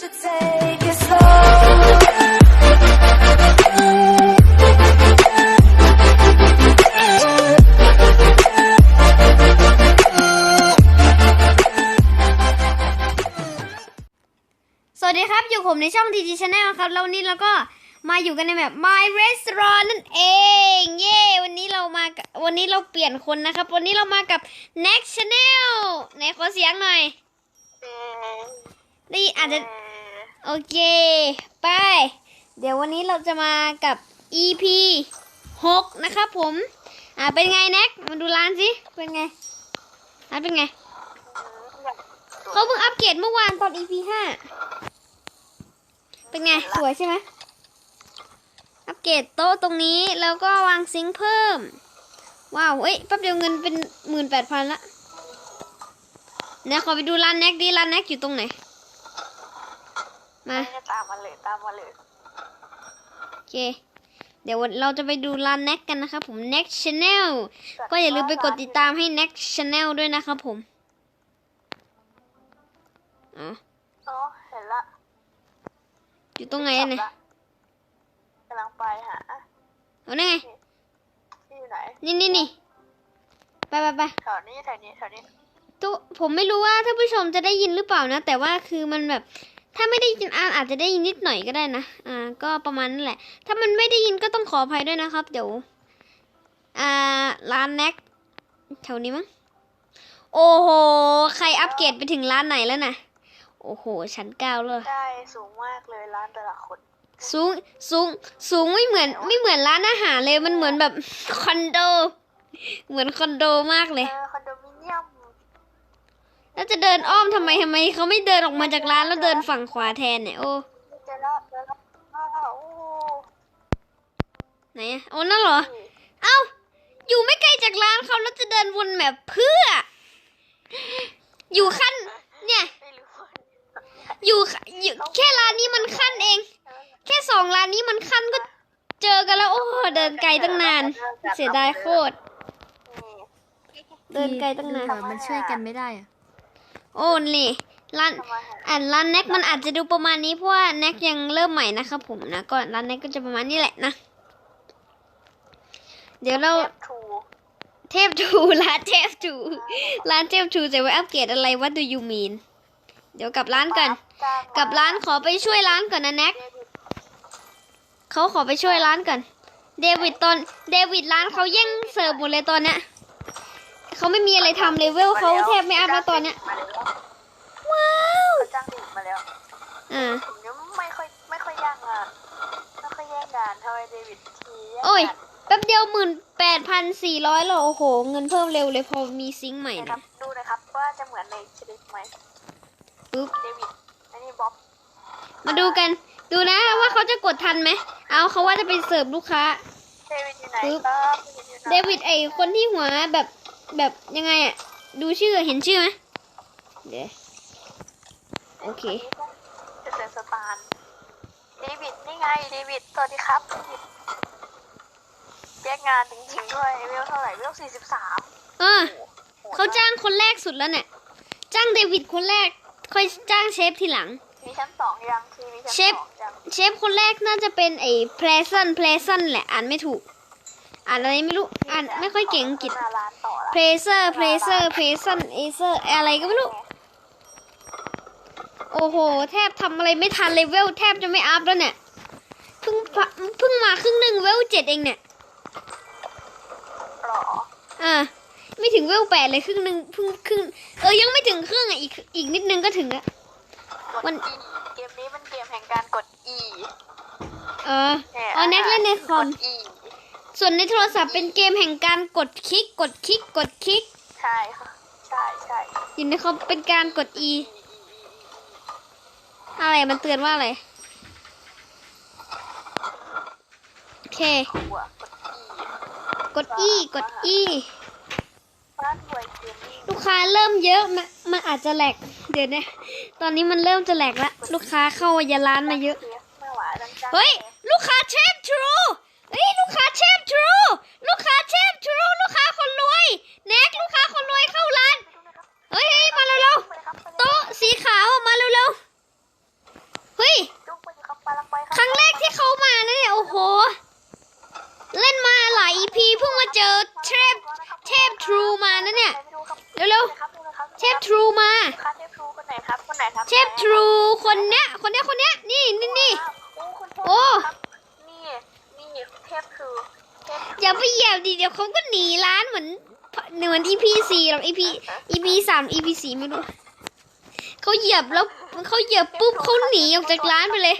สวัสดีครับ อยู่ผมในช่อง TG Channel ครับ แล้ววันนี้เราก็มาอยู่กันในแบบ My Restaurant นั่นเอง เย้วันนี้เรามากับวันนี้เราเปลี่ยนคนนะครับ วันนี้เรามากับ Next Channel ไหนขอเสียงหน่อยนี่อาจจะ โอเค ไป เดี๋ยววันนี้เราจะมากับ EP 6 นะครับผม อ่า เป็นไงแน็กมาดูร้านสิ เป็นไงร้านเป็นไง เขาเพิ่งอัปเกรดเมื่อวานตอน EP 5 เป็นไง สวยใช่ไหม อัปเกรดโต๊ะตรงนี้ แล้วก็วางซิงค์เพิ่ม ว้าว เอ้ย แป๊บเดียวเงินเป็นหมื่นแปดพันละเนี่ยขอไปดูร้านแน็กดิ ร้านแน็กอยู่ตรงไหน มาไม่ได้ตามมาเลยตามมาเลยโอเค เดี๋ยวเราจะไปดูร้านแน็กกันนะครับผม Next Channel ก็อย่าลืมไปกดติดตามให้ Next Channel ด้วยนะครับผมอ๋ออ๋อเห็นละอยู่ตรงไหนอะเนี่ยกำลังไปหาเอานั่นไงที่อยู่ไหนนี่นี่นี่ไปไปไปแถวนี้แถวนี้แถวนี้ตัวผมไม่รู้ว่าท่านผู้ชมจะได้ยินหรือเปล่านะ แต่ว่าคือมันแบบ ถ้าไม่ได้ยินอาอาจจะได้ยินนิดหน่อยก็ได้นะ อ่า ก็ประมาณนั่นแหละ ถ้ามันไม่ได้ยินก็ต้องขออภัยด้วยนะครับ เดี๋ยว อ่า ร้านแน็กแถวนี้มั้ง โอ้โห ใครอัปเกรดไปถึงร้านไหนแล้วนะโอ้โห ชั้นเก้าเลย ได้สูงมากเลยร้านแต่ละคน สูง สูง สูงไม่เหมือน ไม่เหมือนร้านอาหารเลย มันเหมือนแบบคอนโด เหมือนคอนโดมากเลยเออคอนโดมิเนียม แล้วจะเดินอ้อมทำไมทำไมเขาไม่เดินออกมาจากร้านแล้วเดินฝั่งขวาแทนเนี่ยโอ้จอแล้วเจอแล้วอ้าวโอ้ไหนอะโอ้นั่นเหรอ เอ้า อยู่ไม่ไกลจากร้านเขาแล้วจะเดินวนแบบเพื่อ อยู่ขั้น เนี่ย อยู่อยู่แค่ร้านนี้มันขั้นเอง แค่สองร้านนี้มันขั้นก็เจอกันแล้วโอ้เดินไกลตั้งนาน เสียดายโคตร เดินไกลตั้งนานมันช่วยกันไม่ได้อะ โอ้นี่ร้านทำมาหาอ่านร้านแน็กมันอาจจะดูประมาณนี้เพราะว่าแน็กยังเริ่มใหม่นะครับผมนะก็ร้านแน็กก็จะประมาณนี้แหละนะเดี๋ยวเราเทปทูเทพทูร้านเทพทูร้านเทพทูจะไว้อัปเกรดอะไร What do you mean เดี๋ยวกลับร้านก่อนกลับร้านขอไปช่วยร้านก่อนนะแน็กเขาขอไปช่วยร้านก่อนเดวิดตอนเดวิดร้านเขาแย่งเสิร์ฟหมดเลยตอนเนี้ย เขาไม่มีอะไรทำเลยเวลเขาแทบไม่อัพแล้วตอนเนี้ยมาแล้วว้าวเขาจ้างดิบมาแล้วอ่าผมยังไม่ค่อยไม่ค่อยย่างงานไม่ค่อยแย่งงานเท่าไอ้เดวิดทีแย่งโอ้ยงานแป๊บเดียวหมื่นแปดพันสี่ร้อยหรอโอ้โห เงินเพิ่มเร็วเลยพอมีซิงค์ใหม่นะคนะรับดูนะครับว่าจะเหมือนในคลิปไหมปึ๊บเดวิดอันนี้บ๊อบมาดูกัน ดูนะว่าเขาจะกดทันไหมเอาเขาว่าจะไปเสิร์ฟลูกค้าเดวิดอยู่ไหนปึ๊บครับอยู่ไหนเดวิดไอคนที่หัวแบบ แบบยังไงอะดูชื่อเห็นชื่อไหมเดี๋ยวโอเคจะเซอร์สตาร์เดวิดนี่ไงเดวิดสวัสดีครับเดวิดแยกงานจริงๆด้วยเวลเท่าไหร่เวลสี่สิบสามเออเขาจ้างคนแรกสุดแล้วเนี่ยจ้างเดวิดคนแรก ค่อยจ้างเชฟทีหลังมีชั้นสองยังทีมีชั้นเชฟสองยังเชฟคนแรกน่าจะเป็นไอ้เพลซันเพลซันแหละอ่านไม่ถูก อ่านอะไรไม่รู้ อ่านไม่ค่อยเก่งอังกฤษหน้าร้านต่อละเพรเซอร์เพรเซอร์เพรซันเอเซอร์อะไรก็ไม่รู้ โอ้โห แทบทำอะไรไม่ทันเลยเวลแทบจะไม่อัพแล้วเนี่ย เพิ่งพะเพิ่งมาครึ่งหนึ่งเวลเจ็ดเองเนี่ยหรออ่าไม่ถึงเวลแปดเลยครึ่งหนึ่งเพิ่งครึ่งเออยังไม่ถึงครึ่งอะอีกอีกนิดนึงก็ถึงละกดมัน E เกมนี้มันเกมแห่งการกด E เอออ๋อแน็กเล่นในคอมกด E ส่วนในโทรศัพท์เป็นเกมแห่งการกดคลิก กดคลิก กดคลิก ใช่ค่ะ ใช่ใช่อยู่ในคอมเป็นการกด E อะไรมันเตือนว่าอะไร โอเค หัวกด E กด E กด E ร้านหวยเกมนี้ลูกค้าเริ่มเยอะมันมันอาจจะแหลก เดี๋ยวนะตอนนี้มันเริ่มจะแหลกละลูกค้าเข้าอย่าร้านมาเยอะไม่ไหวดังจังเฮ้ย ลูกค้าเชฟทรู เฮ้ยลูกค้าเชฟทรูลูกค้าเชฟทรูลูกค้าคนรวยแน็กลูกค้าคนรวยเข้าร้านเฮ้ยมาเร็วๆโต๊ะสีขาวมาเร็วๆเฮ้ยครั้งแรกที่เขามานะเนี่ยโอ้โห เล่นมาหลายอีพีเพิ่งมาเจอเชฟเชฟทรูมานะเนี่ยเร็วๆเชฟทรูมาเชฟทรูคนเนี้ยคนเนี้ยคนเนี้ยนี่นี่นี่โอ้ เทพทรูเทพ True อย่าไปเหยียบดิเดี๋ยวเขาก็หนีร้านเหมือนเหมือน EP สี่หรอก EP EP สาม EP สี่ไม่รู้เขาเหยียบแล้วเขาเหยียบปุ๊บเขาหนีออกจากร้านไปเลย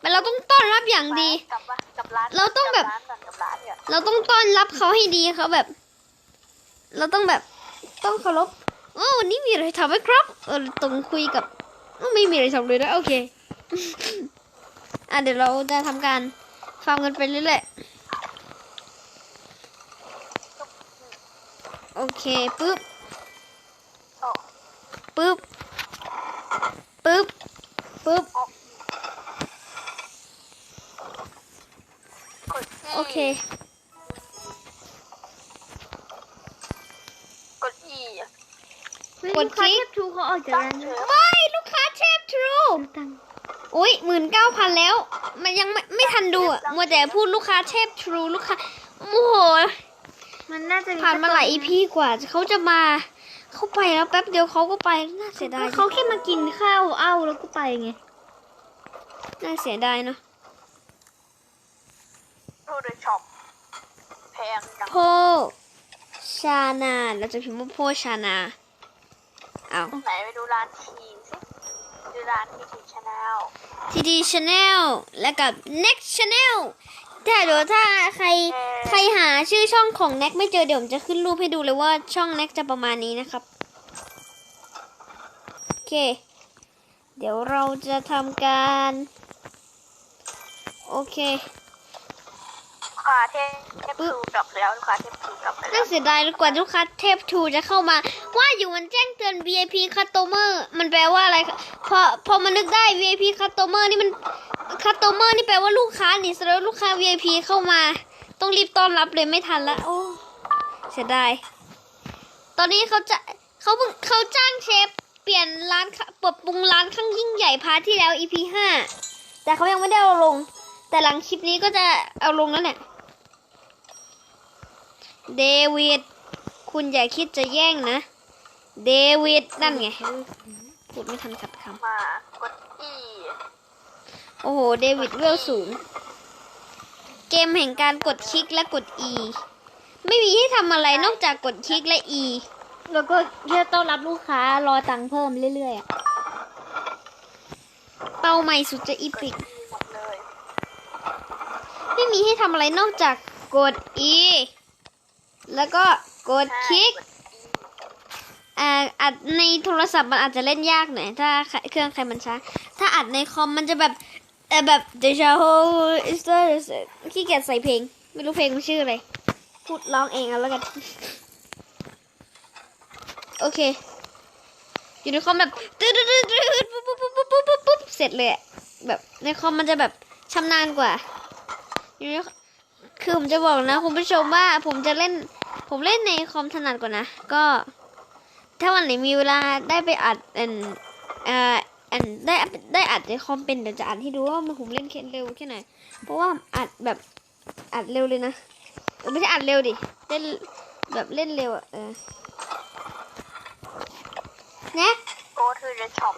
แต่เราต้องต้อนรับอย่างดีกลับมากลับร้านเราต้องแบบกลัร้านก่อนกลับร้านเนี่ยเราต้องต้อนรับเขาให้ดีเขาแบบ เราต้องแบบต้องเคารพโอ้วันนี้มีอะไรทำไหมครับเออตรงคุยกับอ้าวไม่มีอะไรทำเลยนะโอเค อะเดี๋ยวเราจะทำการ ฟังกันไปเรื่อยๆ โอเคปึ๊บโอ้ปึ๊บปึ๊บปึ๊บกด E โอเค กด E กดคลิกทูเขาออกจากตั้งร้านเถแล้วอะไม่ ลูกค้าเทพทรูตังค์อุ้ยหมื่นเก้าพันแล้ว มันยังไม่ไม่ทันดูอะมัวแต่พูดลูกค้าเทพทรูลูกค้าโอ้โหมันน่าจะผ่านมาหลายอีพีกว่าเขาจะมาเขาไปแล้วแป๊บเดียวเขาก็ไปน่าเสียดายเขาแค่มากินข้าวเอ้าแล้วก็ไปไงน่าเสียดายเนาะทูเดอะช็อปแพงจังโพชานาเราจะพิมพ์ว่าโพชานาเอาไหนไปดูร้านทีสิ ดูร้านทีทีชาแนลทีดีชาแนลแล้วกับ next channel แต่เดี๋ยวถ้าใครใครหาชื่อช่องของ next ไม่เจอเดี๋ยวผมจะขึ้นรูปให้ดูเลยว่าช่อง next จะประมาณนี้นะครับ โอเค เดี๋ยวเราจะทำการ โอเคลูก ค้าเทพเทพทูกลับแล้วลูกค้าเทพทูกลับไปแล้น่าวเสียดายกว่าลูกค้าเทพทูจะเข้ามา ว่าอยู่มันแจ้งเตือน VIP customer มันแปลว่าอะไรพอพอมันนึกได้ VIP customer นี่มัน customer นี่แปลว่าลูกค้านี่แสดงว่าลูกค้า VIP เข้ามา ต้องรีบต้อนรับเลยไม่ทันละโอ้เสียดายตอนนี้เขาจะเขาเพิ่งเขาจ้างเชฟเปลี่ยนร้านค่ะปรับปรุงร้านข้างยิ่งใหญ่พาร์ทที่แล้ว EP ห้าแต่เขายังไม่ได้เอาลง แต่หลังคลิปนี้ก็จะเอาลงแล้วเนี่ย เดวิด คุณอย่าคิดจะแย่งนะ เดวิด นั่นไง พูดไม่ทันขัดคมากด E ำโอ้โห เดวิดเวลสูง เกมแห่งการกดคลิกและกด E ไม่มีให้ทำอะไรนอกจากกดคลิกและ E แล้วก็แค่ต้อนรับลูกค้ารอตังค์เพิ่มเรื่อยๆอะเป้าใหม่สุดจะอีพิก E หมดเลยไม่มีให้ทำอะไรนอกจากกด E แล้วก็กดคลิกกด E อ่าอัดในโทรศัพท์มันอาจจะเล่นยากหน่อยถ้าเครื่องใครมันช้า ถ้าอัดในคอมมันจะแบบเออแบบเดชาโฮอิสเตอร์ขี้เกียจใส่เพลง ไม่รู้เพลงมันชื่ออะไร พูดร้องเองเอาแล้วกัน โอเค อยู่ในคอมแบบตืดตืดตืดตืดปุ๊บปุ๊บปุ๊บปุ๊บปุ๊บปุ๊บปุ๊บเสร็จเลยอะแบบในคอมมันจะแบบชำนาญกว่าอยู่ในคือผมจะบอกนะคุณผู้ชมว่าผมจะเล่น ผมเล่นในคอมถนัดกว่านะ ก็ ถ้าวันไหนมีเวลาได้ไปอัดอันเอ่ออันได้ได้อัดในคอมเป็นเดี๋ยวจะอัดให้ดูว่ามันผมเล่นเคสเร็วแค่ไหน เพราะว่าอัดแบบอัดเร็วเลยนะเออไม่ใช่อัดเร็วดิเล่นแบบเล่นเร็วอะเออนะ Go to the shop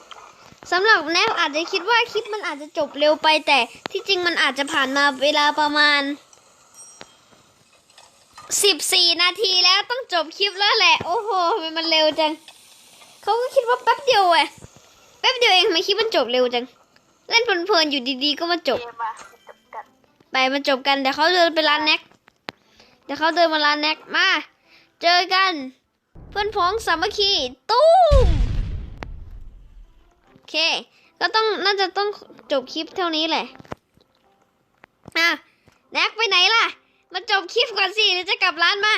สำหรับแนบอาจจะคิดว่าคลิปมันอาจจะจบเร็วไปแต่ที่จริงมันอาจจะผ่านมาเวลาประมาณ สิบสี่นาทีแล้วต้องจบคลิปแล้วแหละ โอ้โหทำไมมันเร็วจัง เขาก็คิดว่าแป๊บเดียวอะแป๊บเดียวเองทำไมคลิปมันจบเร็วจัง เล่นเพลินๆอยู่ดีๆก็มาจบเกมมาจบกันไปมาจบกันเดี๋ยวเขาเดินไปร้านแน็กเดี๋ยวเขาเดินมาร้านแน็กมา เจอกัน เพื่อนพ้องสามัคคีตุ้มโอเค ก็ต้องน่าจะต้องจบคลิปเท่านี้แหละอะแน็กไปไหนล่ะ มาจบคลิปก่อนสิเดี๋ยวจะกลับร้านมา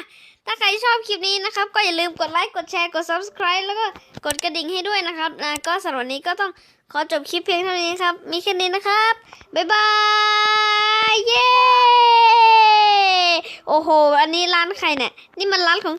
ถ้าใครชอบคลิปนี้นะครับ ก็อย่าลืมกดไลค์ กดแชร์ กด subscribe แล้วก็กดกระดิ่งให้ด้วยนะครับนะก็สำหรับวันนี้ก็ต้องขอจบคลิปเพียงเท่านี้ครับ มีแค่นี้นะครับ บ๊ายบาย เย้ โอ้โห อันนี้ร้านใครเนี่ย นี่มันร้านของ